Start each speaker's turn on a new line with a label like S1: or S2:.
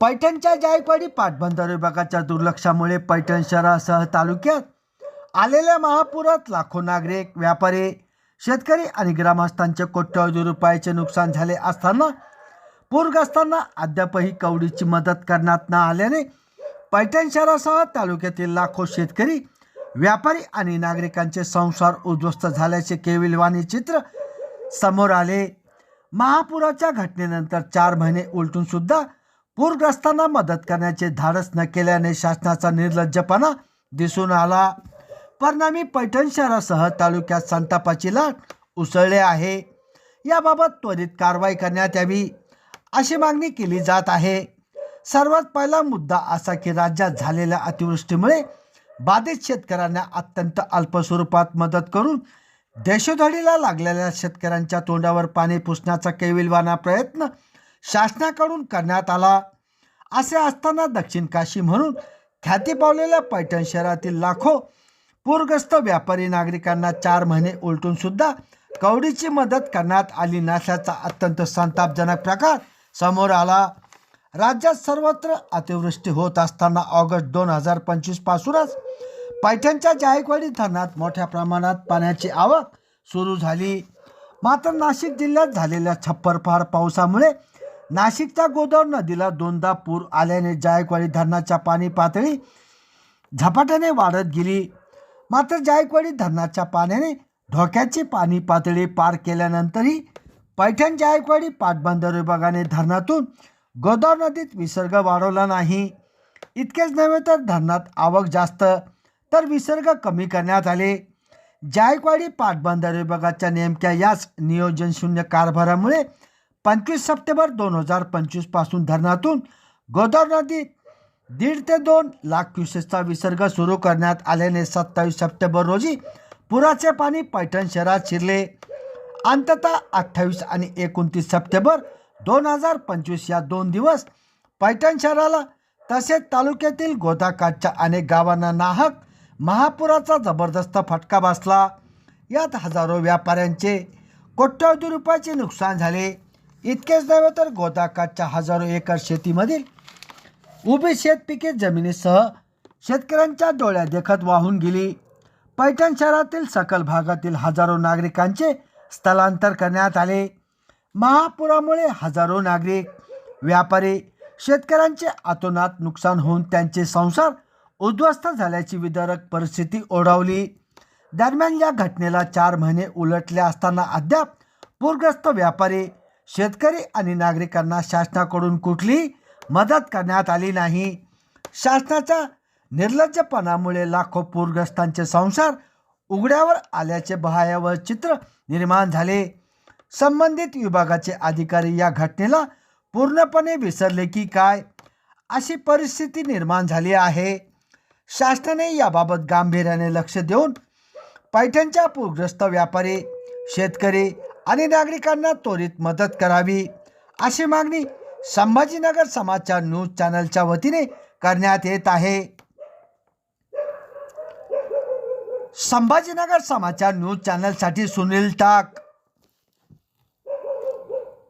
S1: पैठणच्या जायकवाडी पाटबंधारे विभागाच्या दुर्लक्षामुळे पैठण शहरासह तालुक्यात आलेल्या महापुरात लाखो नागरिक व्यापारी शेतकरी आणि ग्रामस्थांचे कोट्यवधी रुपयाचे नुकसान झाले असताना पूरग्रस्तांना अद्यापही कवडीची मदत करण्यात न आल्याने पैठण शहरासह तालुक्यातील लाखो शेतकरी व्यापारी आणि नागरिकांचे संसार उद्ध्वस्त झाल्याचे केविलवाणी चित्र समोर आले. महापुराच्या घटनेनंतर चार महिने उलटून सुद्धा पूरग्रस्तांना मदत करण्याचे धाडस न केल्याने शासनाचा निर्लज्जपणा दिसून आला. परिणामी पैठण शहरासह तालुक्यात संतापाची लाट उसळले आहे. याबाबत त्वरित कारवाई करण्यात यावी अशी मागणी केली जात आहे. सर्वात पहिला मुद्दा असा की राज्यात झालेल्या अतिवृष्टीमुळे बाधित शेतकऱ्यांना अत्यंत अल्प स्वरूपात मदत करून देशोधडीला लागलेल्या शेतकऱ्यांच्या तोंडावर पाणी पुसण्याचा केविलवाना प्रयत्न शासनाकडून करण्यात आला. असे असताना दक्षिण काशी म्हणून ख्याती पावलेल्या पैठण शहरातील लाखो पूरग्रस्त व्यापारी नागरिकांना चार महिने उलटून सुद्धा कवडीची मदत करण्यात आली नसल्याचा अत्यंत संतापजनक प्रकार समोर आला. राज्यात सर्वत्र अतिवृष्टी होत असताना ऑगस्ट दोन हजार पंचवीस पासूनच पैठणच्या जायकवाडी धरणात मोठ्या प्रमाणात पाण्याची आवक सुरू झाली. मात्र नाशिक जिल्ह्यात झालेल्या छप्परफार पावसामुळे नाशिकच्या गोदावरी नदीला दोनदा पूर आल्याने जायकवाडी धरणाच्या पाणी पातळी झपाट्याने वाढत गेली. मात्र जायकवाडी धरणाच्या पाण्याने धोक्याची पाणी पातळी पार केल्यानंतरही पैठण जायकवाडी पाटबंदर विभागाने धरणातून गोदावरी नदीत विसर्ग वाढवला नाही. इतकेच नव्हे तर धरणात आवक जास्त तर विसर्ग कमी करण्यात आले. जायकवाडी पाटबंदर विभागाच्या नेमक्या याच नियोजनशून्य कारभारामुळे पंचवीस सप्टेंबर दोन हजार पंचवीसपासून धरणातून गोदावरी नदीत दीड ते दोन लाख क्युसेसचा विसर्ग सुरू करण्यात आल्याने सत्तावीस सप्टेंबर रोजी पुराचे पाणी पैठण शहरात शिरले. अंततः अठ्ठावीस आणि एकोणतीस सप्टेंबर दोन हजार पंचवीस या दोन दिवस पैठण शहराला तसेच तालुक्यातील गोदाकाठच्या अनेक गावांना नाहक महापुराचा जबरदस्त फटका बसला. यात हजारो व्यापाऱ्यांचे कोट्यवधी रुपयाचे नुकसान झाले. इतकेच नव्हे तर गोदाकाठच्या हजारो एकर शेतीमधील उभी शेतपिके जमिनीसह शेतकऱ्यांच्या डोळ्या देखत वाहून गेली. पैठण शहरातील सकल भागातील हजारो नागरिकांचे स्थलांतर करण्यात आले. महापुरामुळे हजारो नागरिक व्यापारी शेतकऱ्यांचे अतोनात नुकसान होऊन त्यांचे संसार उद्ध्वस्त झाल्याची विदारक परिस्थिती ओढावली. दरम्यान या घटनेला चार महिने उलटले असताना अद्याप पूरग्रस्त व्यापारी शेतकरी आणि नागरिकांना शासनाकडून कुठली मदत करण्यात आली नाही. शासनाच्या निर्लज्जपणामुळे लाखो पूरग्रस्तांचे संसार उघड्यावर आल्याचे भयावह चित्र निर्माण झाले. संबंधित विभागाचे अधिकारी या घटनेला पूर्णपणे विसरले की काय? अशी परिस्थिती निर्माण झाली आहे. शासनाने याबाबत गांभीर्याने लक्ष देऊन पैठणच्या पूरग्रस्त व्यापारी शेतकरी आणि नागरिकांना त्वरित मदत करावी. अशी मागणी संभाजीनगर समाचार न्यूज चॅनलच्या वतीने करण्यात येत आहे. संभाजीनगर समाचार न्यूज चॅनलसाठी सुनील टाक.